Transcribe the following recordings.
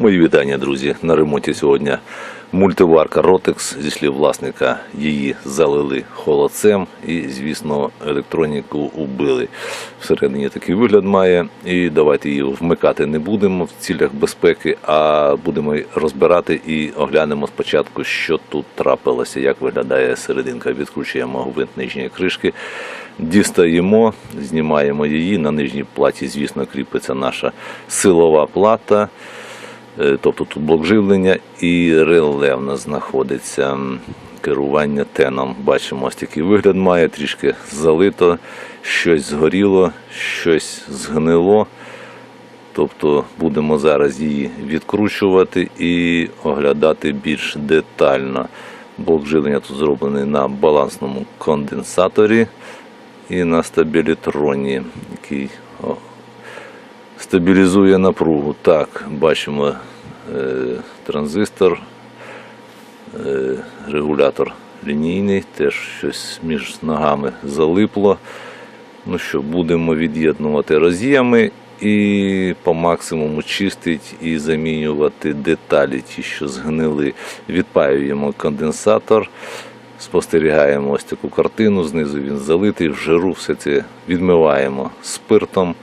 Мої вітання, друзі. На ремонті сьогодні мультиварка Rotex. Зі слів власника її залили холодцем і, звісно, електроніку убили. Всередині такий вигляд має. І давайте її вмикати не будемо в цілях безпеки, а будемо розбирати і оглянемо спочатку, що тут трапилося, як виглядає серединка. Відкручуємо гвинт нижньої кришки. Дістаємо, знімаємо її. На нижній платі, звісно, кріпиться наша силова плата. Е, Тобто тут блок живлення і реле в нас знаходиться керування теном. Бачимо, ось такий вигляд має, трішки залито, щось згоріло, щось згнило. Тобто будемо зараз її відкручувати і оглядати більш детально. Блок живлення тут зроблений на балансному конденсаторі і на стабілітроні, який стабілізує напругу. Так, бачимо транзистор, е, регулятор лінійний, теж щось між ногами залипло. Ну що, будемо від'єднувати роз'єми і по максимуму чистити і замінювати деталі, ті, що згнили. Відпаюємо конденсатор. Спостерігаємо ось таку картину, знизу він залитий, в жиру все це відмиваємо спиртом.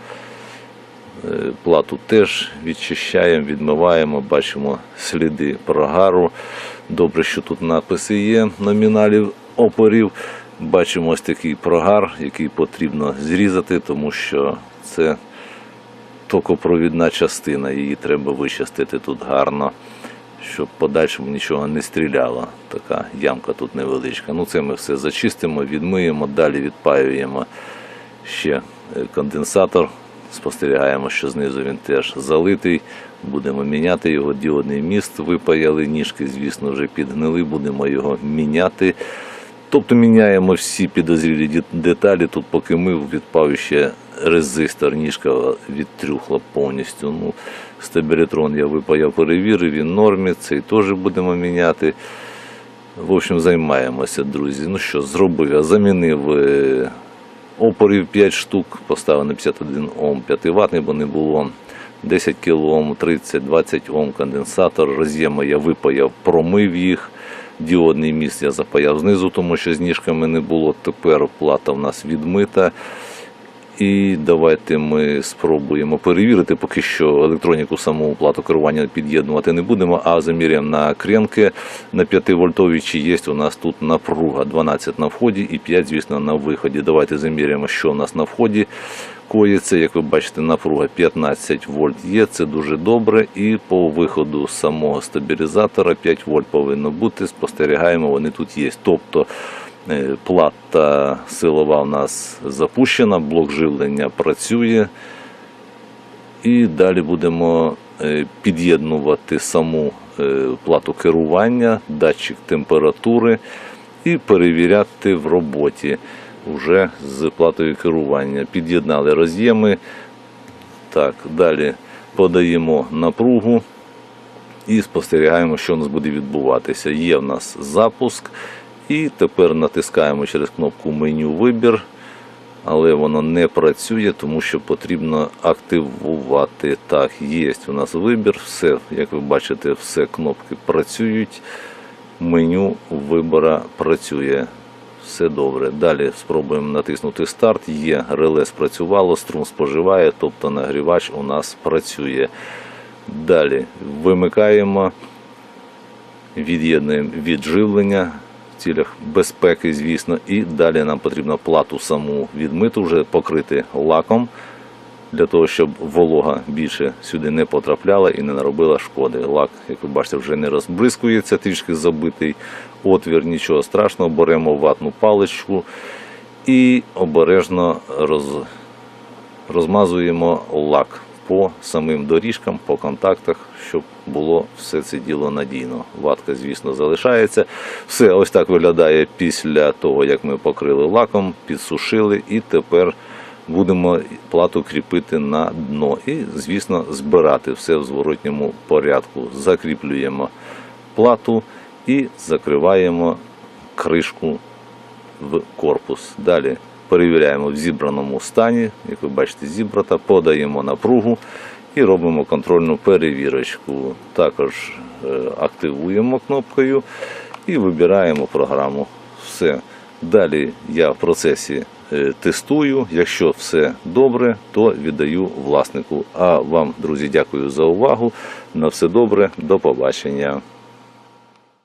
Е, Плату теж відчищаємо, відмиваємо, бачимо сліди прогару. Добре, що тут написи є номіналів опорів. Бачимо ось такий прогар, який потрібно зрізати, тому що це токопровідна частина, її треба вичистити тут гарно, щоб подальшому нічого не стріляло. Така ямка тут невеличка. Ну це ми все зачистимо, відмиємо, далі відпаюємо ще е, конденсатор. Спостерігаємо, що знизу він теж залитий. Будемо міняти його діодний міст. Випаяли ніжки, звісно, вже підгнили, будемо його міняти. Тобто міняємо всі підозрілі деталі. Тут поки ми відпав ще резистор, ніжка відтрюхла повністю. Ну, стабілітрон я випаяв, перевірив, він нормі, цей теж будемо міняти. В общем, займаємося, друзі. Ну що, зробив я, замінив е, опорів 5 штук, поставили на 51 Ом 5 ватний, бо не було. 10 кОм, 30, 20 Ом конденсатор, роз'єми я випаяв, промив їх. Діодний міст я запаяв знизу, тому що з ніжками не було. Тепер плата в нас відмита. І давайте ми спробуємо перевірити. Поки що електроніку саму плату керування під'єднувати не будемо, а заміряємо на кренки на 5 вольтовій, чи є у нас тут напруга 12 на вході і 5, звісно, на виході. Давайте заміряємо, що у нас на вході коїться. Як ви бачите, напруга 15 вольт є, це дуже добре. І по виходу самого стабілізатора 5 вольт повинно бути. Спостерігаємо, вони тут є. Тобто Плата силова у нас запущена, блок живлення працює. І далі будемо е, під'єднувати саму е, плату керування, датчик температури і перевіряти в роботі вже з платою керування. Під'єднали роз'єми. Так, далі подаємо напругу і спостерігаємо, що у нас буде відбуватися. Є в нас запуск, і тепер натискаємо через кнопку меню вибір, але воно не працює, тому що потрібно активувати. Так, є у нас вибір, все, як ви бачите, все кнопки працюють. Меню вибора працює. Все добре. Далі спробуємо натиснути старт. Є реле спрацювало, струм споживає, тобто нагрівач у нас працює. Далі вимикаємо, від'єднуємо від живлення в цілях безпеки, звісно, і далі нам потрібно плату саму відмиту, вже покрити лаком, для того, щоб волога більше сюди не потрапляла і не наробила шкоди. Лак, як ви бачите, вже не розбризкується, трішки забитий отвір, нічого страшного, беремо ватну паличку і обережно роз, розмазуємо лак по самим доріжкам, по контактах, щоб було все це діло надійно. Ватка, звісно, залишається. Все ось так виглядає після того, як ми покрили лаком, підсушили, і тепер будемо плату кріпити на дно. І, звісно, збирати все в зворотньому порядку. Закріплюємо плату і закриваємо кришку в корпус. Далі перевіряємо в зібраному стані, як ви бачите, зібрата, подаємо напругу і робимо контрольну перевірочку. Також е, активуємо кнопкою і вибираємо програму. Все. Далі я в процесі е, тестую. Якщо все добре, то віддаю власнику. А вам, друзі, дякую за увагу. На все добре, до побачення.